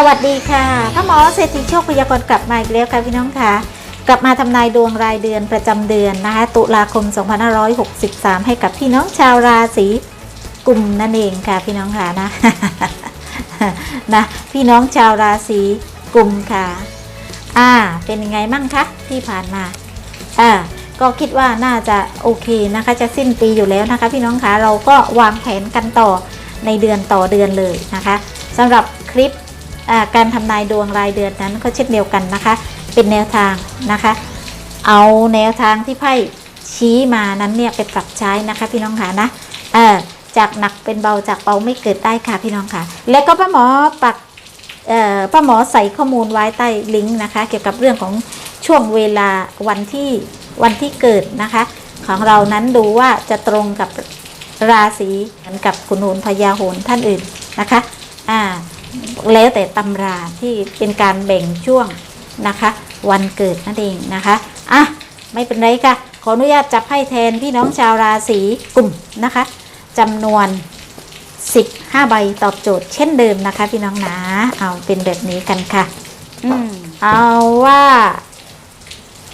สวัสดีค่ะพ่อหมอเศรษฐีโชคพยากรณ์กลับมาอีกแล้วค่ะพี่น้องค่ะ กลับมาทำนายดวงรายเดือนประจำเดือนนะคะ ตุลาคม 2563 ให้กับพี่น้องชาวราศีกุมนั่นเองค่ะพี่น้องค่ะนะนะพี่น้องชาวราศีกุมค่ะ อ่า เป็นยังไงมั่งคะที่ผ่านมา อ่า ก็คิดว่าน่าจะโอเคนะคะ จะสิ้นปีอยู่แล้วนะคะ พี่น้องคะเราก็วางแผนกันต่อในเดือนต่อเดือนเลยนะคะสำหรับคลิป การทำนายดวงรายเดือนนั้นก็เช่นเดียวกันนะคะ เป็นแนวทางนะคะ เอาแนวทางที่ไพ่ชี้มานั้นเนี่ยไปปรับใช้นะคะ พี่น้องค่ะนะเออจากหนักเป็นเบาจากเบาไม่เกิดได้ค่ะพี่น้องค่ะ และก็ป้าหมอปักป้าหมอใส่ข้อมูลไว้ใต้ลิงก์นะคะ เกี่ยวกับเรื่องของช่วงเวลาวันที่วันที่เกิดนะคะ ของเรานั้นดูว่าจะตรงกับราศีเหมือนกับคุณโหนพญาโหนท่านอื่นนะคะ อ่า แล้วแต่ตำราที่เป็นการแบ่งช่วงนะคะ วันเกิดนั่นเองนะคะอะไม่เป็นไรค่ะ ขออนุญาตจับให้แทนพี่น้องชาวราศีกุมนะคะจำนวน 15 ใบตอบโจทย์เช่นเดิมนะคะ พี่น้องนะเอาเป็นแบบนี้กันค่ะอืมเอาว่า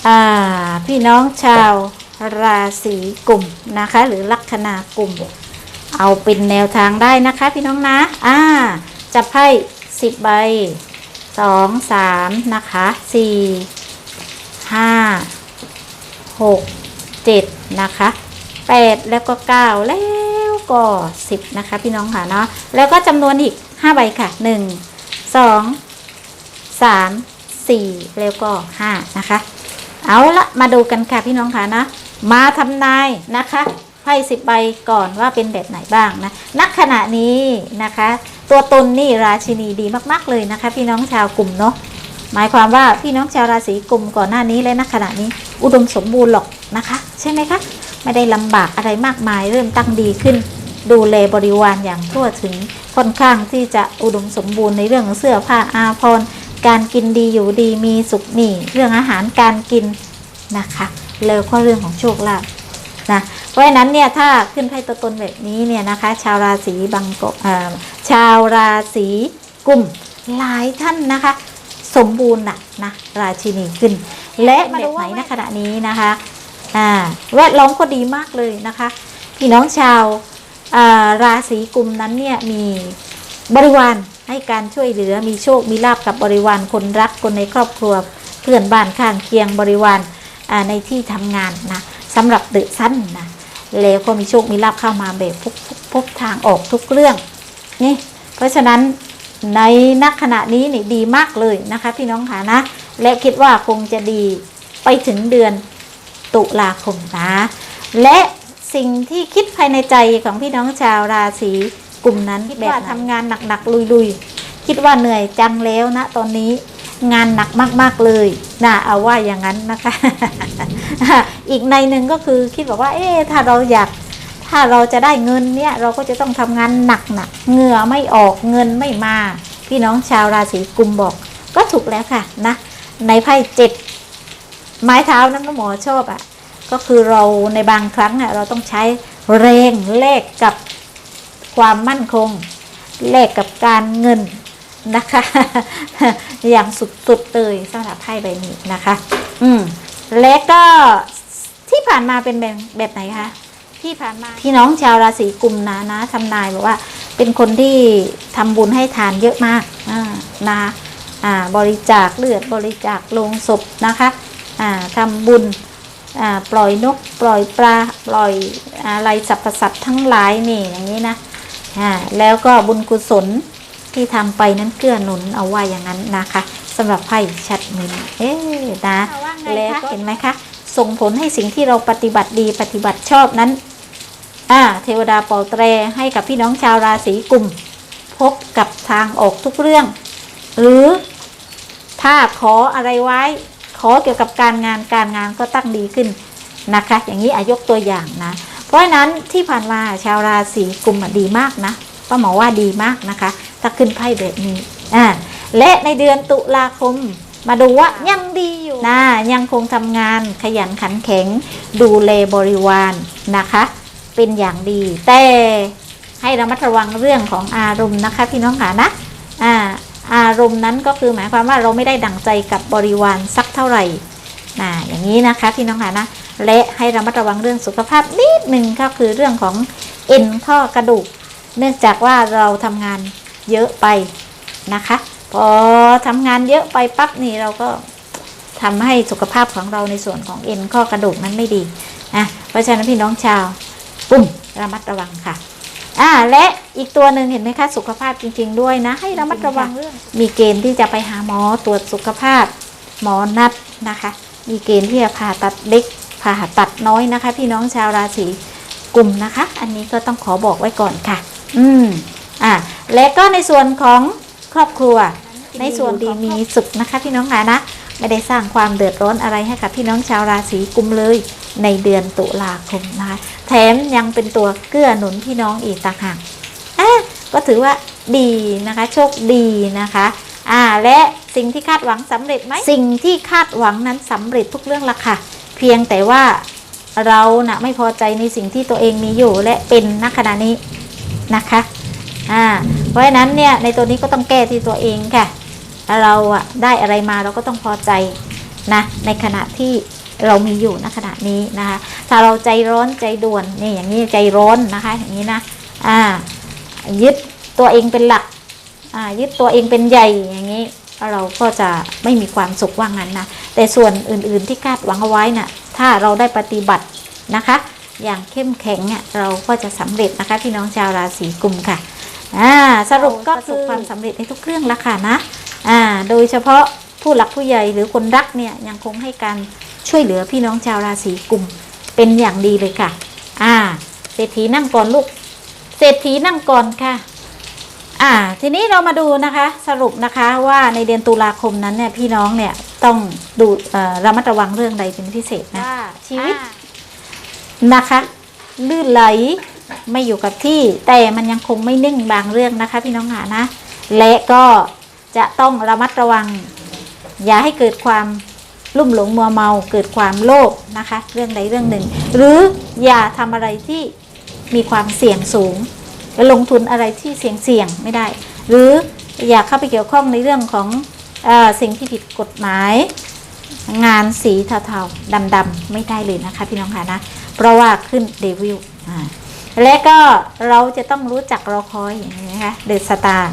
อ่า พี่น้องชาวราศีกุมนะคะ หรือลัคนากลุ่ม เอาเป็นแนวทางได้นะคะ พี่น้องนะ อ่า จับไพ่สิบใบสองสามนะคะสี่ห้าหกเจ็ดนะคะแปดแล้วก็เก้าแล้วก็สิบนะคะพี่น้องค่ะเนาะแล้วก็จำนวนอีกห้าใบค่ะหนึ่งสองสามสี่แล้วก็ห้านะคะ เอาละมาดูกันค่ะพี่น้องค่ะนะ มาทำนายนะคะไพ่สิบใบก่อนว่าเป็นแบบไหนบ้างนะ นักขณะนี้นะคะ ตัวตนนี่ราชินีดีมาก ๆ เลยนะคะ พี่น้องชาวกลุ่มเนาะหมายความว่าพี่น้องชาวราศีกลุ่มก่อนหน้านี้และนักขณะนี้ อุดมสมบูรณ์หรอกนะคะ ใช่ไหมคะไม่ได้ลำบากอะไรมากมายเริ่มตั้งดีขึ้น ดูแลบริวารอย่างทั่วถึงค่อนข้างที่จะอุดมสมบูรณ์ในเรื่องของเสื้อผ้าอาภรณ์การกินดีอยู่ดีมีสุขนี่เรื่องอาหารการกินนะคะ แล้วก็เรื่องของโชคลาภ นะเพราะฉะนั้นเนี่ยถ้าขึ้นไพ่ตัวตนแบบนี้เนี่ยนะคะ ชาวราศีบังกเอ่อชาวราศีกุมหลายท่านนะคะ สมบูรณ์นะนะราชินีขึ้น และแบบไหนณขณะนี้นะคะอ่าแวดล้อมก็ดีมากเลยนะคะพี่น้องชาวอ่าราศีกุมนั้นเนี่ยมีบริวารให้การช่วยเหลือมีโชคมีลาบกับบริวารคนรักคนในครอบครัวเพื่อนบ้านข้างเคียงบริวารอ่าในที่ทำงานนะ สำหรับเดอะสั้นนะแล้วก็มีโชคมีลาภเข้ามาแบบพบพบพบทางออกทุกเรื่องนี่เพราะฉะนั้นในนักขณะนี้นี่ดีมากเลยนะคะ พี่น้องค่ะนะ และคิดว่าคงจะดีไปถึงเดือนตุลาคมนะและสิ่งที่คิดภายในใจของพี่น้องชาวราศีกลุ่มนั้นคิดว่าทำงานหนักๆลุยๆ คิดว่าเหนื่อยจังแล้วนะตอนนี้ งานหนักมาก ๆ เลยนะเอาว่าอย่างนั้นนะคะ อีกในหนึ่งก็คือคิดบอกว่า เอ๊ถ้าเราอยาก ถ้าเราจะได้เงินเนี่ย เราก็จะต้องทำงานหนักหนักๆเหงื่อไม่ออกเงินไม่มา พี่น้องชาวราศีกุมบอก ก็ถูกแล้วค่ะนะ ในไพ่เจ็ดไม้เท้านั้นหมอชอบอะ่ะ ก็คือเราในบางครั้งอะเราต้องใช้แรงแลกกับความมั่นคงแลกกับการเงิน นะคะ อย่างสุดๆเลยสำหรับไพ่ใบนี้นะคะ อืมและก็ที่ผ่านมาเป็นแบบแบบไหนคะที่ผ่านมาพี่น้องชาวราศีกุมนะนะทำนายบอกว่าเป็นคนที่ทำบุญให้ทานเยอะมากอ่านะคะอ่าบริจาคเลือดบริจาคโลงศพนะคะอ่าทำบุญอ่าปล่อยนกปล่อยปลาปล่อยอะไรสรรพสัตว์ทั้งหลายนี่อย่างนี้นะอ่าแล้วก็บุญกุศล ที่ทำไปนั้นเกื้อหนุนเอาไว้อย่างนั้นนะคะสำหรับไพ่ชัดมินเอ๊ะนะแล้วเห็นไหมคะ ส่งผลให้สิ่งที่เราปฏิบัติดีปฏิบัติชอบนั้นอ่าเทวดาเป่าแตรให้กับพี่น้องชาวราศีกุมพบกับทางออกทุกเรื่อง หรือถ้าขออะไรไว้ ขอเกี่ยวกับการงานการงานก็ตั้งดีขึ้นนะคะ อย่างนี้อายกตัวอย่างนะ เพราะฉะนั้นที่ผ่านมาชาวราศีกุมอะดีมากนะ ป้าหมอว่าดีมากนะคะ ถ้าขึ้นไพ่แบบนี้อ่าและในเดือนตุลาคมมาดูว่ายังดีอยู่นะยังคงทำงานขยันขันแข็ง ดูแลบริวารนะคะ เป็นอย่างดี แต่ให้ระมัดระวังเรื่องของอารมณ์นะคะพี่น้องค่ะนะอ่าอารมณ์นั้นก็คือหมายความว่าเราไม่ได้ดั่งใจกับบริวารสักเท่าไหร่นะอย่างนี้นะคะพี่น้องค่ะนะและให้ระมัดระวังเรื่องสุขภาพนิดหนึ่งก็คือเรื่องของเอ็นข้อกระดูก เนื่องจากว่าเราทำงานเยอะไปนะคะ พอทำงานเยอะไปปั๊บนี่เราก็ทำให้สุขภาพของเราในส่วนของเอ็นข้อกระดูกนั้นไม่ดีนะเพราะฉะนั้นพี่น้องชาวปุ่มระมัดระวังค่ะอ่าและอีกตัวหนึ่งเห็นไหมคะสุขภาพจริง ๆ ด้วยนะ ให้ระมัดระวังเรื่องมีเกณฑ์ที่จะไปหาหมอตรวจสุขภาพ หมอนัดนะคะ มีเกณฑ์ที่จะผ่าตัดเล็กผ่าตัดน้อยนะคะ พี่น้องชาวราศีกลุ่มนะคะ อันนี้ก็ต้องขอบอกไว้ก่อนค่ะ อืมอ่าและก็ในส่วนของครอบครัว ในส่วนดีมีสุขนะคะพี่น้องค่ะนะไม่ได้สร้างความเดือดร้อนอะไรให้กับพี่น้องชาวราศีกุมเลยในเดือนตุลาคมนะคะแถมยังเป็นตัวเกื้อหนุนพี่น้องอีกต่างหากอะก็ถือว่าดีนะคะโชคดีนะคะอ่าและสิ่งที่คาดหวังสำเร็จไหมสิ่งที่คาดหวังนั้นสำเร็จทุกเรื่องละค่ะ เพียงแต่ว่าเรานะไม่พอใจในสิ่งที่ตัวเองมีอยู่และเป็นณขณะนี้ นะคะอ่าเพราะฉะนั้นเนี่ยในตัวนี้ก็ต้องแก้ที่ตัวเองค่ะ เราอะได้อะไรมาเราก็ต้องพอใจนะในขณะที่เรามีอยู่ณขณะนี้นะคะถ้าเราใจร้อนใจด่วนนี่อย่างนี้ใจร้อนนะคะ อย่างนี้นะอ่ายึดตัวเองเป็นหลักอ่ายึดตัวเองเป็นใหญ่อย่างนี้เราก็จะไม่มีความสุขว่างั้นนะแต่ส่วนอื่นๆที่คาดหวังเอาไว้น่ะถ้าเราได้ปฏิบัตินะคะ อย่างเข้มแข็งอะเราก็จะสำเร็จนะคะพี่น้องชาวราศีกุมค่ะอ่าสรุปก็คือความสำเร็จในทุกเรื่องละค่ะนะอ่าโดยเฉพาะผู้หลักผู้ใหญ่หรือคนรักเนี่ยยังคงให้การช่วยเหลือพี่น้องชาวราศีกุมเป็นอย่างดีเลยค่ะ อ่าเศรษฐีนั่งก่อนลูก เศรษฐีนั่งก่อนค่ะ อ่า ทีนี้เรามาดูนะคะ สรุปนะคะว่าในเดือนตุลาคมนั้นเนี่ยพี่น้องเนี่ยต้องดูเอ่อระมัดระวังเรื่องใดเป็นพิเศษนะชีวิต นะคะ ลื่นไหลไม่อยู่กับที่ แต่มันยังคงไม่นิ่งบางเรื่องนะคะ พี่น้องหานะ และก็จะต้องระมัดระวัง อย่าให้เกิดความลุ่มหลงมัวเมาเกิดความโลภนะคะ เรื่องใดเรื่องหนึ่ง หรืออย่าทำอะไรที่มีความเสี่ยงสูงและลงทุนอะไรที่เสี่ยงเสี่ยงไม่ได้ หรืออย่าเข้าไปเกี่ยวข้องในเรื่องของออสิ่งที่ผิดกฎหมาย งานสีเทาๆดำๆไม่ได้เลยนะคะ พี่น้องค่ะนะ เพราะว่าขึ้นเดวิลและก็เราจะต้องรู้จักรอคอยอย่างนี้นะคะเดอะสตาร์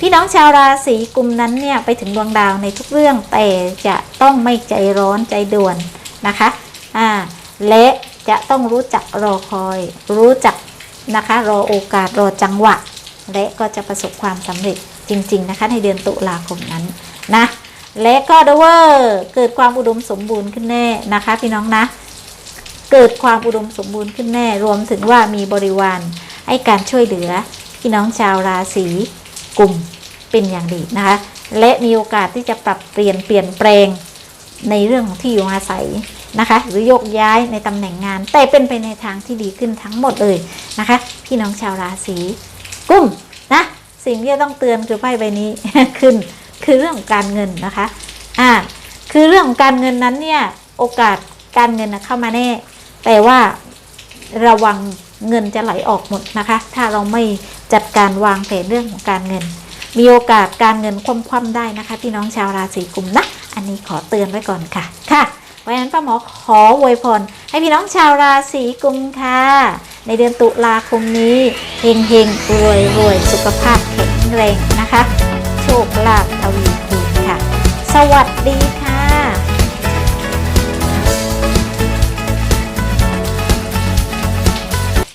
พี่น้องชาวราศีกุมนั้นเนี่ยไปถึงดวงดาวในทุกเรื่องแต่จะต้องไม่ใจร้อนใจด่วนนะคะอ่าและจะต้องรู้จักรอคอย รู้จักนะคะรอโอกาสรอจังหวะ และก็จะประสบความสำเร็จจริง ๆ นะคะในเดือนตุลาคมนั้นนะและก็ดเวอร์เกิดความอุดมสมบูรณ์ขึ้นแน่นะคะ พี่น้องนะ เกิดความอุดมสมบูรณ์ขึ้นแน่ รวมถึงว่ามีบริวารให้การช่วยเหลือพี่น้องชาวราศีกุมเป็นอย่างดีนะคะ และมีโอกาสที่จะปรับเปลี่ยนเปลี่ยนแปลงในเรื่องของที่อยู่อาศัยนะคะ หรือโยกย้ายในตำแหน่งงาน แต่เป็นไปในทางที่ดีขึ้นทั้งหมดเลยนะคะ พี่น้องชาวราศีกุมนะสิ่งที่จะต้องเตือนคือไพ่ใบนี้ขึ้น คือเรื่องการเงินนะคะอ่าคือเรื่องของการเงินนั้นเนี่ยโอกาสการเงินเข้ามาแน่ แต่ว่าระวังเงินจะไหลออกหมดนะคะ ถ้าเราไม่จัดการวางแผนเรื่องของการเงิน มีโอกาสการเงินคว่ำๆได้นะคะ พี่น้องชาวราศีกุมนะ อันนี้ขอเตือนไว้ก่อนค่ะ ค่ะเพราะฉะนั้นป้าหมอขออวยพรให้พี่น้องชาวราศีกุมค่ะ ในเดือนตุลาคมนี้เฮงเฮงรวยรวยสุขภาพแข็งแรงนะคะ โชคลาภทวีคูณค่ะ สวัสดี